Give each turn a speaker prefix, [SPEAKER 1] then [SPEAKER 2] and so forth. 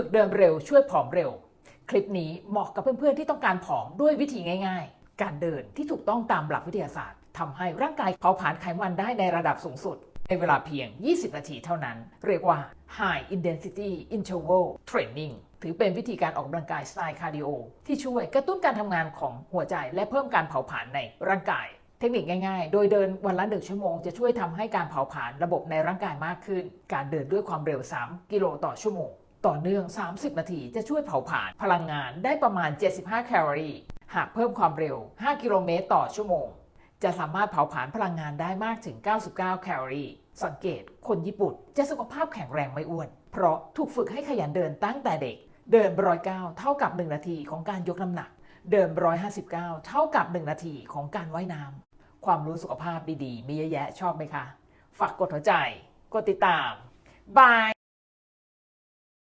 [SPEAKER 1] ฝึกเดินเร็วช่วยผอมเร็ว คลิปนี้เหมาะกับเพื่อนๆที่ต้องการผอมด้วยวิธีง่ายๆ การเดินที่ถูกต้องตามหลักวิทยาศาสตร์ทำให้ร่างกายเผาผลาญไขมันได้ในระดับสูงสุด ในเวลาเพียง 20 นาทีเท่านั้น เรียกว่า High Intensity Interval Training ถือเป็นวิธีการออกกำลังกายสไตล์คาร์ดิโอที่ช่วยกระตุ้นการทำงานของหัวใจและเพิ่มการเผาผลาญในร่างกายเทคนิคง่ายๆ โดยเดินวันละหนึ่งชั่วโมงจะช่วยทำให้การเผาผลาญระบบในร่างกายมากขึ้น การเดินด้วยความเร็ว 3 กิโลต่อชั่วโมง ต่อเนื่อง 30 นาทีจะช่วยเผาผลาญพลังงานได้ประมาณ 75 แคลอรี่ หากเพิ่มความเร็ว 5 กิโลเมตรต่อชั่วโมง จะสามารถเผาผลาญพลังงานได้มากถึง 99 แคลอรี่ สังเกต คนญี่ปุ่นจะสุขภาพแข็งแรงไม่อ้วน เพราะถูกฝึกให้ขยันเดินตั้งแต่เด็ก เดินร้อยเก้าเท่ากับ 1 นาทีของการยกน้ำหนัก เดินร้อยห้าสิบเก้าเท่ากับ 1 นาทีของการว่ายน้ำความรู้สุขภาพดีๆ มีเยอะแยะชอบไหมคะ ฝากกดหัวใจ กดติดตามบาย